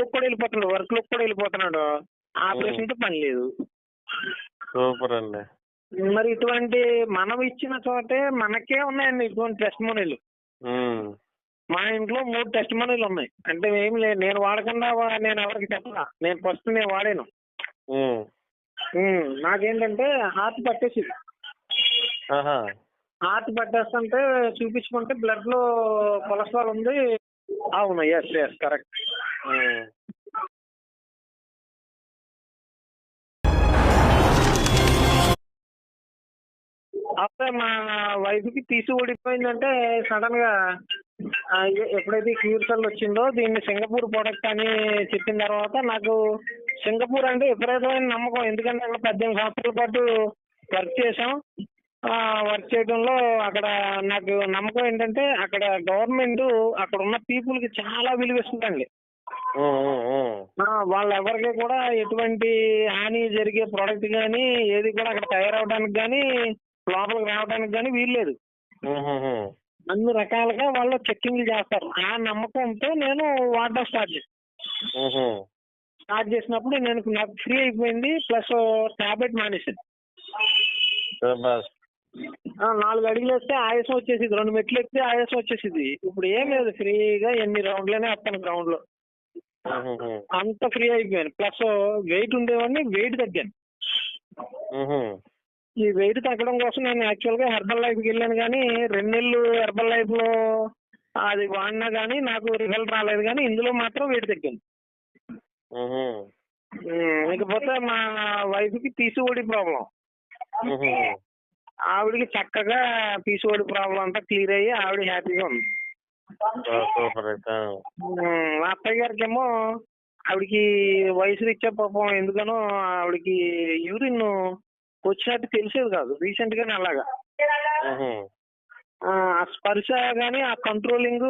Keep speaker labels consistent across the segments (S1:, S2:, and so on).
S1: లో కూడా వెళ్ళిపోతున్నాడు వర్క్లో కూడా వెళ్ళిపోతున్నాడు. ఆపరేషన్తో పని లేదు.
S2: సూపర్ అండి.
S1: మరి ఇటువంటి మనం ఇచ్చిన చోటే మనకే ఉన్నాయండి ఇటువంటి టెస్ట్ మనీలు. మా ఇంట్లో మూడు టెస్ట్ మనీలు ఉన్నాయి. అంటే ఏం లేదు నేను వాడకుండా నేను ఎవరికి చెప్పలా నేను ఫస్ట్ నేను వాడాను. నాకేంటంటే హార్ట్ పట్టేసింది.
S2: ఆహా.
S1: హార్ట్ పట్టేస్తుంటే చూపించుకుంటే బ్లడ్లో కొలెస్ట్రాల్ ఉంది. అవును ఎస్ ఎస్ కరెక్ట్. అప్పుడే మా వైఫ్కి తీసి ఓడిపోయిందంటే సడన్గా ఎప్పుడైతే క్యూర్ సెల్ వచ్చిందో దీన్ని సింగపూర్ ప్రొడక్ట్ అని చెప్పిన తర్వాత నాకు సింగపూర్ అంటే విపరీతమైన నమ్మకం. ఎందుకంటే అక్కడ పద్దెనిమిది సంవత్సరాల పాటు వర్క్ చేసాం వర్క్ చేయడంలో అక్కడ నాకు నమ్మకం ఏంటంటే అక్కడ గవర్నమెంట్ అక్కడ ఉన్న పీపుల్కి చాలా విలువ ఇస్తుందండి వాళ్ళెవరికి కూడా ఎటువంటి హాని జరిగే ప్రోడక్ట్ కానీ ఏది కూడా అక్కడ తయారవడానికి కానీ లోపలికి రావడానికి కానీ వీల్లేదు. అన్ని రకాలుగా వాళ్ళు చెక్కింగ్లు చేస్తారు ఆ నమ్మకంతో నేను వాడడం స్టార్ట్ చేశాను. స్టార్ట్ చేసినప్పుడు నేను నాకు ఫ్రీ అయిపోయింది ప్లస్ టాబ్లెట్. ఆ, నాలుగు అడుగులు వస్తే ఆయాసం వచ్చేసింది రెండు మెట్లు ఎక్కితే ఆయాసం వచ్చేసింది ఇప్పుడు ఏం లేదు ఫ్రీగా ఎన్ని రౌండ్లనే వస్తాను
S2: గ్రౌండ్లో.
S1: అంత ఫ్రీ అయిపోయాను. ప్లస్ వెయిట్ ఉండేవాడిని వెయిట్ తగ్గాను. ఈ వెయిట్ తగ్గడం కోసం నేను యాక్చువల్గా హెర్బల్ లైఫ్కి వెళ్ళాను కానీ రెండు నెలలు హెర్బల్ లైఫ్లో అది వాడినా కానీ నాకు రిజల్ట్ రాలేదు కానీ ఇందులో మాత్రం వెయిట్.
S2: ఉమ్,
S1: ఇకపోతే మా వైఫ్కి పీసీఓడి ప్రాబ్లం. ఆవిడకి చక్కగా పీసీఓడి ప్రాబ్లం అంతా క్లియర్ అయ్యి ఆవిడ హ్యాపీగా ఉంది.
S2: సూపర్
S1: మా అత్తయ్య గారికి ఏమో ఆవిడకి వయసు రీత్యా పాపం ఎందుకనో ఆవిడకి యూరిన్ వచ్చినట్టు తెలిసేది కాదు రీసెంట్ గానే అలాగా. ఆ స్పర్శ గానీ ఆ కంట్రోలింగ్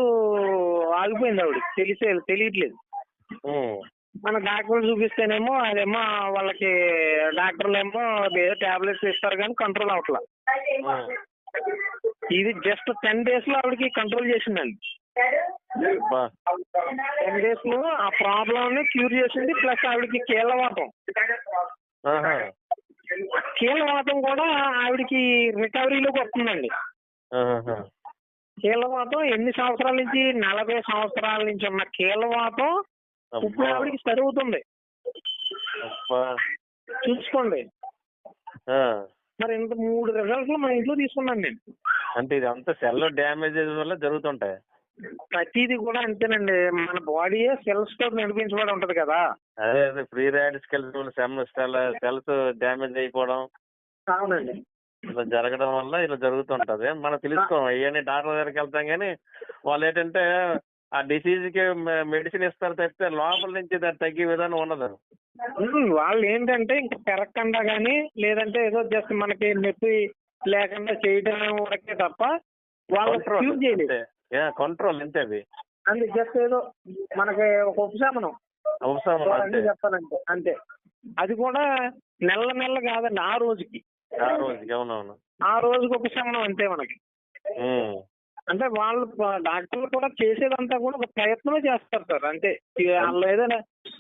S1: ఆగిపోయింది ఆవిడ తెలిసే తెలియట్లేదు. మన డాక్టర్ చూపిస్తేనేమో అదేమో వాళ్ళకి డాక్టర్లు ఏమో ఏదో టాబ్లెట్స్ ఇస్తారు కానీ కంట్రోల్ అవట్లా. ఇది జస్ట్ టెన్ డేస్లో ఆవిడకి కంట్రోల్ చేసిందండి. టెన్ డేస్లో ఆ ప్రాబ్లం ని క్యూర్ చేసింది ప్లస్ ఆవిడకి కీళ్ళవాతం
S2: ఆహా.
S1: కీళ్ళవాతం కూడా ఆవిడకి రికవరీలోకి వస్తుందండి. కీళ్ళవాతం ఎన్ని సంవత్సరాల నుంచి నలభై సంవత్సరాల నుంచి ఉన్న కీళ్ళవాతం ఇప్పుడు. ఆవిడకి సరుగుతుంది. చూసుకోండి. మరి ఇంత మూడు రిజల్ట్స్ మా ఇంట్లో తీసుకున్నాను నేను
S2: అంటే ఇది అంతా సెల్ డ్యామేజెస్ వల్ల జరుగుతుంటాయి.
S1: ప్రతిదీ కూడా అంతేనండి. మన బాడీయే సెల్స్తో నడిపించబడి ఉంటది కదా.
S2: అదే అదే free radicals cell cells damage అయిపోవడం.
S1: అవునండి.
S2: ఇలా జరగడం వల్ల ఇలా జరుగుతుంటది. మనం తెలుసుకోం ఇవన్నీ డాక్టర్ దగ్గరికి వెళ్తాం కానీ వాళ్ళు ఏంటంటే ఆ డిసీజ్కి మెడిసిన్ ఇస్తారు తప్పితే లోపల నుంచి దాన్ని తగ్గే విధానం ఉండదు.
S1: వాళ్ళు ఏంటంటే ఇంకా పెరగకుండా గానీ లేదంటే ఏదో జస్ట్ మనకి నొప్పి లేకుండా చేయడం వరకే తప్ప వాళ్ళు చేయలేదు.
S2: కంట్రోల్ అంతే అది.
S1: అంతే జస్ట్ ఏదో మనకి ఒక ఉపశమనం.
S2: అంతే.
S1: చెప్పాలంటే అంతే. అది కూడా నెల నెల కాదండి ఆ రోజుకి.
S2: ఆ రోజుకి అవునవును.
S1: ఆ రోజుకి ఉపశమనం అంతే మనకి. అంటే వాళ్ళు డాక్టర్లు కూడా చేసేదంతా కూడా ఒక ప్రయత్నమే చేస్తారు సార్ అంతే. వాళ్ళు ఏదైనా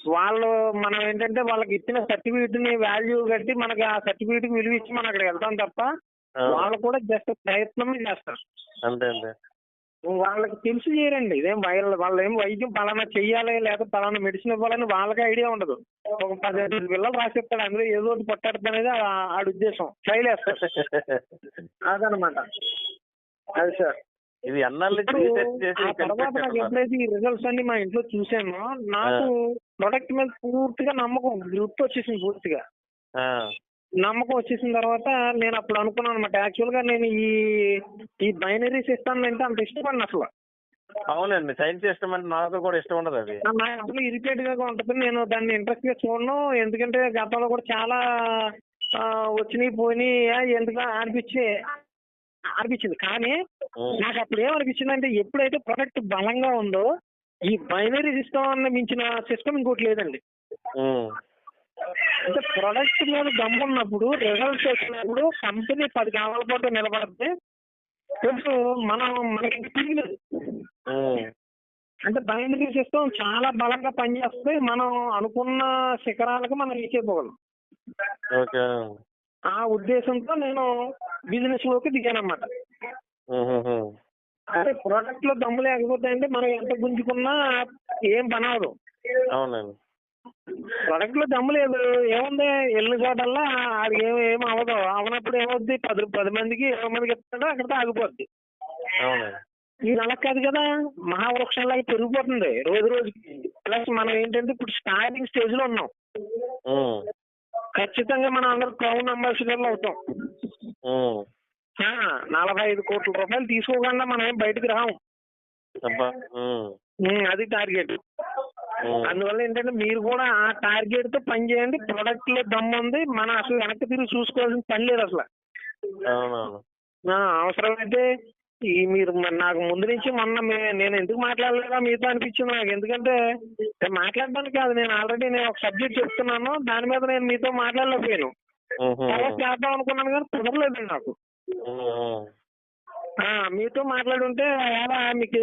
S1: వాళ్ళు మనం ఏంటంటే వాళ్ళకి ఇచ్చిన సర్టిఫికేట్ని వాల్యూ కట్టి మనకి ఆ సర్టిఫికేట్కి విలువ ఇచ్చి మనం అక్కడికి వెళ్తాం తప్ప. వాళ్ళు కూడా జస్ట్ ప్రయత్నమే చేస్తారు.
S2: అంతే అంతే.
S1: వాళ్ళకి తెలిసి చేయరండి ఇదేం వాళ్ళ వాళ్ళు ఏం వైద్యం పలానా చెయ్యాలి లేదా పలానా మెడిసిన్ ఇవ్వాలని వాళ్ళకి ఐడియా ఉండదు. ఒక పదిహేను పిల్లలు రాసిస్తాడు అందులో ఏదో ఒకటి పొట్టాడుతుంది ఆడి ఉద్దేశం. ట్రైల్ వేస్తారు అదనమాట. అది సార్
S2: ఇది
S1: తర్వాత నాకు ఎప్పుడైతే ఈ రిజల్ట్స్ అన్ని మా ఇంట్లో చూసానో నాకు ప్రొడక్ట్ మీద పూర్తిగా నమ్మకం గుర్తు వచ్చేసింది పూర్తిగా. నమ్మకం వచ్చేసిన తర్వాత నేను అప్పుడు అనుకున్నాను అనమాట యాక్చువల్గా నేను ఈ ఈ బైనరీ సిస్టమ్ అంటే అంత ఇష్టపడిన అసలు.
S2: అవునండి. సైన్స్ ఇష్టం అంటే నాకు కూడా ఇష్టం ఉండదు అది
S1: అసలు ఇరిటేట్గా ఉంటుంది. నేను దాన్ని ఇంట్రెస్ట్గా చూడను. ఎందుకంటే గతంలో కూడా చాలా వచ్చినాయి పోయినాయి ఎందుకు అనిపించి అనిపించింది. కానీ. నాకు అప్పుడు ఏమనిపించింది అంటే ఎప్పుడైతే ప్రొడక్ట్ బలంగా ఉందో ఈ బైనరీ సిస్టమ్ మించిన సిస్టమ్ ఇంకోటి లేదండి. అంటే ప్రొడక్ట్ మీద దమ్మున్నప్పుడు రిజల్ట్స్ వచ్చినప్పుడు కంపెనీ పది కావాల పాటు నిలబడితే తెలుసు మనం మనకి
S2: ఉమ్.
S1: అంటే బైనరీ సిస్టమ్ చాలా బలంగా పనిచేస్తుంది మనం అనుకున్న శిఖరాలకు మనం రీచ్ అయిపోగలం. ఆ ఉద్దేశంతో నేను బిజినెస్లోకి దిగానన్నమాట.
S2: ఉహుహు.
S1: అంటే ప్రోడక్ట్లో దమ్ము లేకపోతే అంటే మనం ఎంత గుంజుకున్నా ఏం పని అవదు
S2: అవునండి.
S1: ప్రొడక్ట్లో దమ్ము లేదు. ఏముంది? వెళ్ళిన చోటల్లా అది ఏం ఏం అవ్వదు. అవనప్పుడు ఏమవుద్ది? పది పది మందికి ఇరవై మందికి ఇస్తాడు అక్కడితో ఆగిపోద్ది.
S2: అవునండి
S1: ఇది అలా కాదు కదా మహావృక్షం లాగా పెరిగిపోతుంది. రోజు రోజుకి. ప్లస్ మనం ఏంటంటే ఇప్పుడు స్టార్టింగ్ స్టేజ్లో ఉన్నాం. ఖచ్చితంగా మనం అందరం క్రౌన్ అంబాసిడర్లు అవుతాం. నలభై ఐదు కోట్ల రూపాయలు తీసుకోకుండా మనం ఏం బయటకు రాము అది టార్గెట్. అందువల్ల ఏంటంటే మీరు కూడా ఆ టార్గెట్తో పని చేయండి. ప్రొడక్ట్లో దమ్ము ఉంది. మనం అసలు వెనక్కి తిరిగి చూసుకోవాల్సిన పని లేదు అసలు. అవసరమైతే ఈ మీరు నాకు ముందు నుంచి మొన్న నేను ఎందుకు మాట్లాడలేదా మీతో అనిపించింది నాకు. ఎందుకంటే మాట్లాడడానికి కాదు నేను ఆల్రెడీ నేను ఒక సబ్జెక్ట్ చెప్తున్నాను. దాని మీద నేను మీతో మాట్లాడలేకపోయాను. తర్వాత చేద్దాం అనుకున్నాను కానీ కుదరలేదండి నాకు. మీతో మాట్లాడుంటే మీకు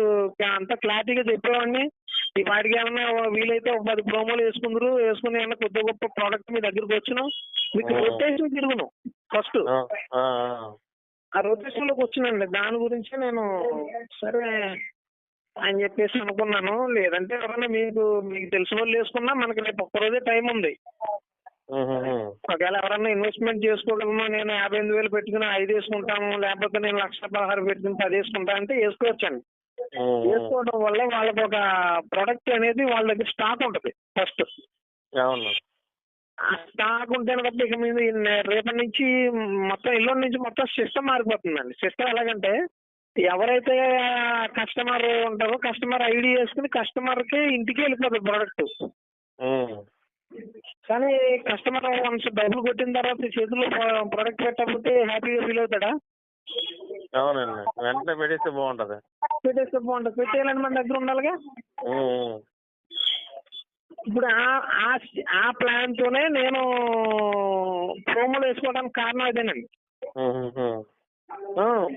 S1: అంత క్లారిటీగా చెప్పేవాడిని. ఈ వాటికి ఏమన్నా వీలైతే ఒక పది ప్రోమోలు వేసుకుందరు వేసుకుని ఏమన్నా కొద్ది గొప్ప ప్రోడక్ట్ మీ దగ్గరికి వచ్చిన మీకు. రొటేషన్ తిరుగును. ఫస్ట్
S2: ఆ,
S1: రొటేషన్లోకి వచ్చినండి. దాని గురించి నేను సరే అని చెప్పేసి అనుకున్నాను. లేదంటే ఎవరన్నా మీకు మీకు తెలిసిన వాళ్ళు వేసుకున్నా మనకి రేపు ఒక్కరోజే టైం ఉంది. ఒకవేళ ఎవరన్నా ఇన్వెస్ట్మెంట్ చేసుకోగలను నేను యాభై ఎనిమిది వేలు పెట్టుకుని ఐదు వేసుకుంటాము లేకపోతే నేను లక్ష పదహారు పెట్టుకుని పది వేసుకుంటా అంటే వేసుకోవచ్చండి.
S2: ఉమ్.
S1: వేసుకోవడం వల్ల వాళ్ళకి ఒక ప్రొడక్ట్ అనేది వాళ్ళ దగ్గర స్టాక్ ఉంటుంది ఫస్ట్
S2: అవును.
S1: స్టాక్ ఉంటేనే తప్ప ఇక మీద రేపటి నుంచి మొత్తం ఎల్లుండి నుంచి మొత్తం సిస్టమ్ మారిపోతుందండి. సిస్టమ్ ఎలాగంటే ఎవరైతే కస్టమర్ ఉంటారో కస్టమర్ ఐడి వేసుకుని కస్టమర్కి ఇంటికి వెళ్ళిపోతుంది ప్రోడక్ట్. కానీ కస్టమర్ వన్స్ డబ్బులు కొట్టిన తర్వాత చేతిలో ప్రోడక్ట్ పెట్టకపోతే హ్యాపీగా ఫీల్ అవుతాడా?
S2: అవునండి. వెంటనే పెట్టేస్తే బాగుంటది.
S1: పెట్టేస్తే బాగుంటుంది. పెట్టేయాలని మన దగ్గర ఉండాలిగా. ఇప్పుడు ఆ ప్లాన్ తోనే నేను ప్రోమోలు వేసుకోవడానికి కారణం అదేనండి.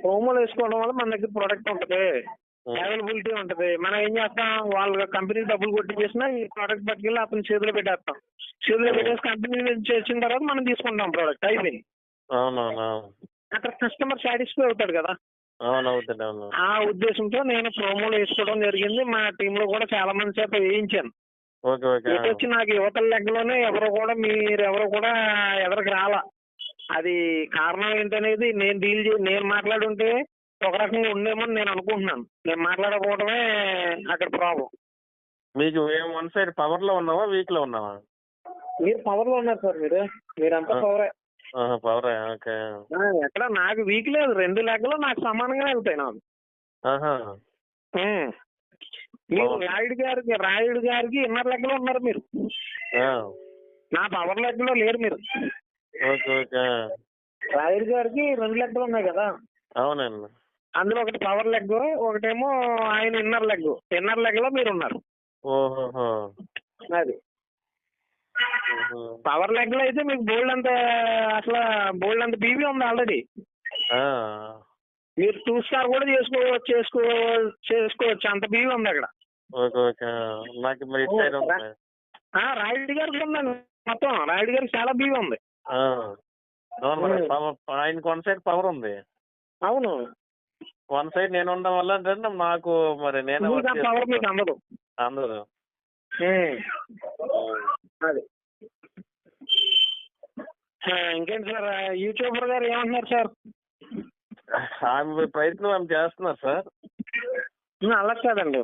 S1: ప్రోమోలు వేసుకోవడం వల్ల మన దగ్గర ప్రోడక్ట్ ఉంటది. అవైలబిలిటీ ఉంటది. మనం ఏం చేస్తాం? వాళ్ళ కంపెనీ డబ్బులు కొట్టి చేసినా ఈ ప్రోడక్ట్ పట్టుకెళ్ళి అతని చేతిలో పెట్టేస్తాం. చేతిలో పెట్టేసి కంపెనీ వచ్చిన తర్వాత మనం తీసుకుంటాం ప్రోడక్ట్ అయిపోయింది. అక్కడ కస్టమర్ సాటిస్ఫై అవుతాడు కదా.
S2: అవును అవుతుంది అవును.
S1: ఆ ఉద్దేశంతో నేను ప్రోమోలు వేసుకోవడం జరిగింది. మా టీమ్లో కూడా చాలా మంది చేత వేయించాను.
S2: Okay okay.
S1: ఇటు వచ్చి నాకు యువతల లెక్కలోనే ఎవరు కూడా మీరు ఎవరు కూడా ఎదరికి రాలా. అది కారణం ఏంటనేది నేను డీల్ చే నేను మాట్లాడుంటే ఒక రకంగా ఉండేమో అని నేను అనుకుంటున్నాను. నేను మాట్లాడకపోవడమే అక్కడ ప్రాబ్లం
S2: మీకు వన్ సైడ్ పవర్లో ఉన్నావా వీక్లో ఉన్నావా?
S1: మీరు పవర్లో ఉన్నారు సార్ మీరు. మీరంతా. పవరే
S2: పవర్? ఓకే.
S1: ఎక్కడ? నాకు వీక్ లేదు. రెండు లెక్కలు నాకు సమానంగా వెళ్తాయి నాకు. మీరు. రాయుడు గారికి రాయుడు గారికి ఇన్నర్ లెక్కలో ఉన్నారు మీరు. నా పవర్ లెక్కలో లేరు మీరు. రాయుడు గారికి రెండు లెక్కలు ఉన్నాయి కదా.
S2: అవునండి.
S1: అందులో ఒకటి పవర్ లెగ్ ఒకటేమో ఆయన ఇన్నర్ లెగ్ ఇన్నర్ లెగ్లో మీరు ఉన్నారు. అది. పవర్ లెగ్లో అయితే మీకు బోల్డ్ అంత అసలు బోల్డ్ అంత బీబీ ఉంది ఆల్రెడీ
S2: ఆ.
S1: మీరు టూ స్టార్ కూడా చేసుకో చేసుకో చేసుకోవచ్చు. అంత బీబీ ఉంది అక్కడ.
S2: నాకు మరి
S1: రాయుడు గారికి ఉందండి మొత్తం. రాయుడు గారికి చాలా బీబీ ఉంది.
S2: ఆ. అవును మరి
S1: ఉం.
S2: పవర్ ఆయనకు వన్ సైడ్ పవర్ ఉంది.
S1: అవును.
S2: వన్ సైడ్ నేను ఉండడం వల్ల ఏంటంటే నాకు మరి నేను
S1: పవర్ మీకు అందదు.
S2: అందరు.
S1: అది. ఇంకేంటి సార్? యూట్యూబర్ గారు ఏమంటున్నారు సార్?
S2: ఆమె ప్రయత్నం ఆమె చేస్తున్నారు సార్.
S1: అలా కాదండి.